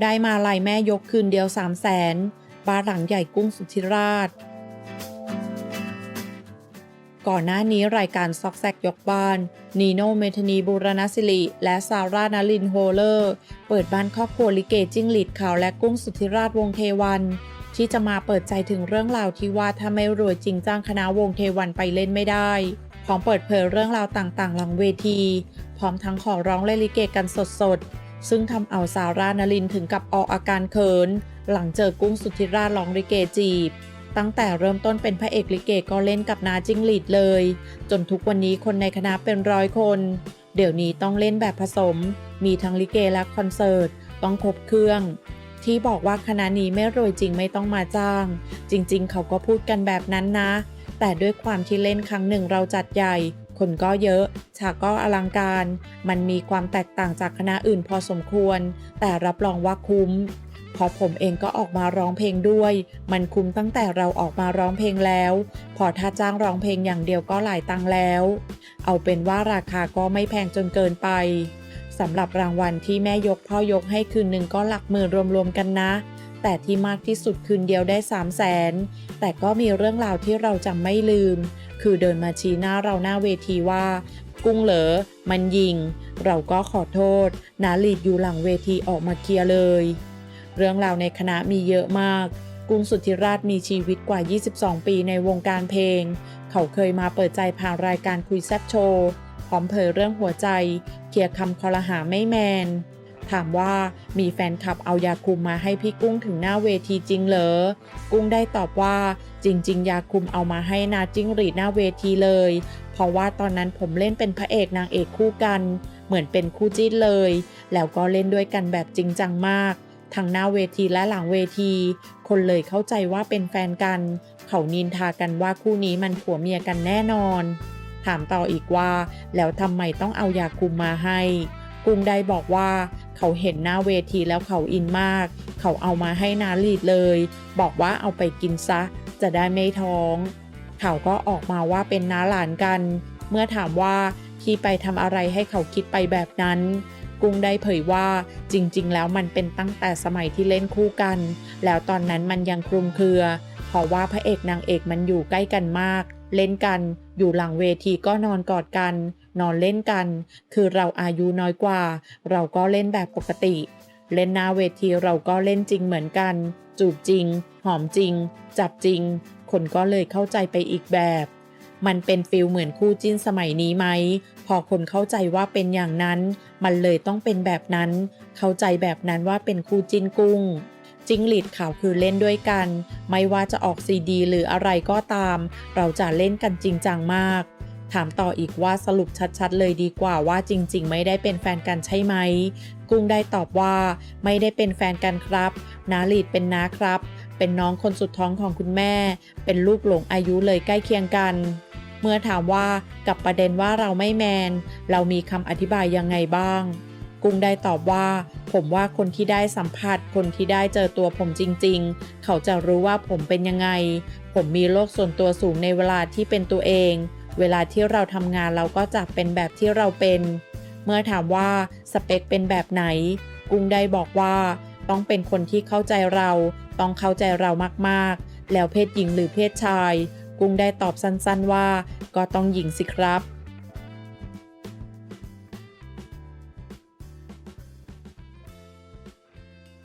ได้มาลายแม่ยกคืนเดียว3 0 0แสนบ้านหลังใหญ่กุ้งสุธิราช ก่อนหน้านี้รายการซอกแซกยกบ้าน นีโนเมธนีบูรณศิริ และซาร่านาลินโฮเลอร์ เปิดบ้านครอบครัวลิเกจิ้งหลีดขาวและกุ้งสุธิราชวงเทวัน ที่จะมาเปิดใจถึงเรื่องราวที่ว่าถ้าไม่รวยจริงจ้างคณะวงเทวันไปเล่นไม่ได้ พร้อมเปิดเผยเรื่องราวต่างๆ หลังเวที พร้อมทั้งขอร้องเล่นลิเกกันสดๆ ซึ่งทำเอาซารานาลินถึงกับออกอาการเขิน หลังเจอกุ้งสุธิราชร้องลิเกจีบ ตั้งแต่เริ่มต้นเป็นพระเอกลิเกก็เล่นกับนาจิ้งหลีดเลย จนทุกวันนี้คนในคณะเป็นร้อยคน เดี๋ยวนี้ต้องเล่นแบบผสม มีทั้งลิเกและคอนเสิร์ตต้องครบเครื่องที่บอกว่าคณะนี้ไม่รวยจริงไม่ต้องมาจ้าง จริง ๆ เขาก็พูดกันแบบนั้นนะ แต่ด้วยความที่เล่นครั้งหนึ่งเราจัดใหญ่ คนก็เยอะ ฉากก็อลังการ มันมีความแตกต่างจากคณะอื่นพอสมควร แต่รับรองว่าคุ้มพราะผมเองก็ออกมาร้องเพลงด้วย มันคุ้มตั้งแต่เราออกมาร้องเพลงแล้ว พอถ้าจ้างร้องเพลงอย่างเดียวก็หลายตังแล้ว เอาเป็นว่าราคาก็ไม่แพงจนเกินไปสำหรับรางวัลที่แม่ยกพ่อยกให้คืนหนึ่งก็หลักหมื่นรวมๆกันนะ แต่ที่มากที่สุดคืนเดียวได้ 3 0 0แสนแต่ก็มีเรื่องราวที่เราจำไม่ลืม คือเดินมาชี้หน้าเราหน้าเวทีว่า กุ้งเหลอ มันยิง เราก็ขอโทษ นาลีดอยู่หลังเวทีออกมาเคลียร์เลย เรื่องราวในคณะมีเยอะมากกุ้งสุทธิราชมีชีวิตกว่า 22 ปีในวงการเพลง เขาเคยมาเปิดใจผ่านรายการคุยแซ่บโชว์ พร้อมเผยเรื่องหัวใจ เคลียร์คำคอรหาไม่แมน ถามว่ามีแฟนคลับเอายาคุมมาให้พี่กุ้งถึงหน้าเวทีจริงเหรอ กุ้งได้ตอบว่าจริง ๆ ยาคุมเอามาให้นาจิ้งหรีดหน้าเวทีเลย เพราะว่าตอนนั้นผมเล่นเป็นพระเอกนางเอกคู่กัน เหมือนเป็นคู่จิ้นเลย แล้วก็เล่นด้วยกันแบบจริงจังมาก ทั้งหน้าเวทีและหลังเวที คนเลยเข้าใจว่าเป็นแฟนกัน เขานินทากันว่าคู่นี้มันผัวเมียกันแน่นอน ถามต่ออีกว่า แล้วทำไมต้องเอายาคุมมาให้ กุ้งได้บอกว่า เขาเห็นหน้าเวทีแล้วเขาอินมาก เขาเอามาให้นาลีดเลย บอกว่าเอาไปกินซะ จะได้ไม่ท้อง เขาก็ออกมาว่าเป็นน้าหลานกัน เมื่อถามว่าพี่ไปทำอะไรให้เขาคิดไปแบบนั้น กุ้งได้เผยว่าจริงๆ แล้วมันเป็นตั้งแต่สมัยที่เล่นคู่กัน แล้วตอนนั้นมันยังคลุมเครือ เพราะว่าพระเอกนางเอกมันอยู่ใกล้กันมาก เล่นกัน อยู่หลังเวทีก็นอนกอดกัน นอนเล่นกัน คือเราอายุน้อยกว่า เราก็เล่นแบบปกติ เล่นหน้าเวทีเราก็เล่นจริงเหมือนกัน จูบจริง หอมจริง จับจริง คนก็เลยเข้าใจไปอีกแบบ มันเป็นฟิลเหมือนคู่จิ้นสมัยนี้ไหม พอคนเข้าใจว่าเป็นอย่างนั้น มันเลยต้องเป็นแบบนั้น เข้าใจแบบนั้นว่าเป็นคู่จิ้นกุ้งจิ้งหลีดขาวคือเล่นด้วยกัน ไม่ว่าจะออกซีดีหรืออะไรก็ตาม เราจะเล่นกันจริงจังมาก ถามต่ออีกว่าสรุปชัดๆ เลยดีกว่าว่าจริง ๆ ไม่ได้เป็นแฟนกันใช่ไหม กุ้งได้ตอบว่าไม่ได้เป็นแฟนกันครับ นาลีดเป็นน้าครับ เป็นน้องคนสุดท้องของคุณแม่ เป็นลูกหลงอายุเลยใกล้เคียงกัน เมื่อถามว่ากับประเด็นว่าเราไม่แมน เรามีคำอธิบายยังไงบ้าง กุ้งได้ตอบว่า ผมว่าคนที่ได้สัมผัส คนที่ได้เจอตัวผมจริง ๆ เขาจะรู้ว่าผมเป็นยังไง ผมมีโลกส่วนตัวสูงในเวลาที่เป็นตัวเอง เวลาที่เราทำงานเราก็จะเป็นแบบที่เราเป็น เมื่อถามว่าสเปคเป็นแบบไหน กุ้งได้บอกว่าต้องเป็นคนที่เข้าใจเรา ต้องเข้าใจเรามากๆ แล้วเพศหญิงหรือเพศชาย กุ้งได้ตอบสั้นๆว่า ก็ต้องหญิงสิครับ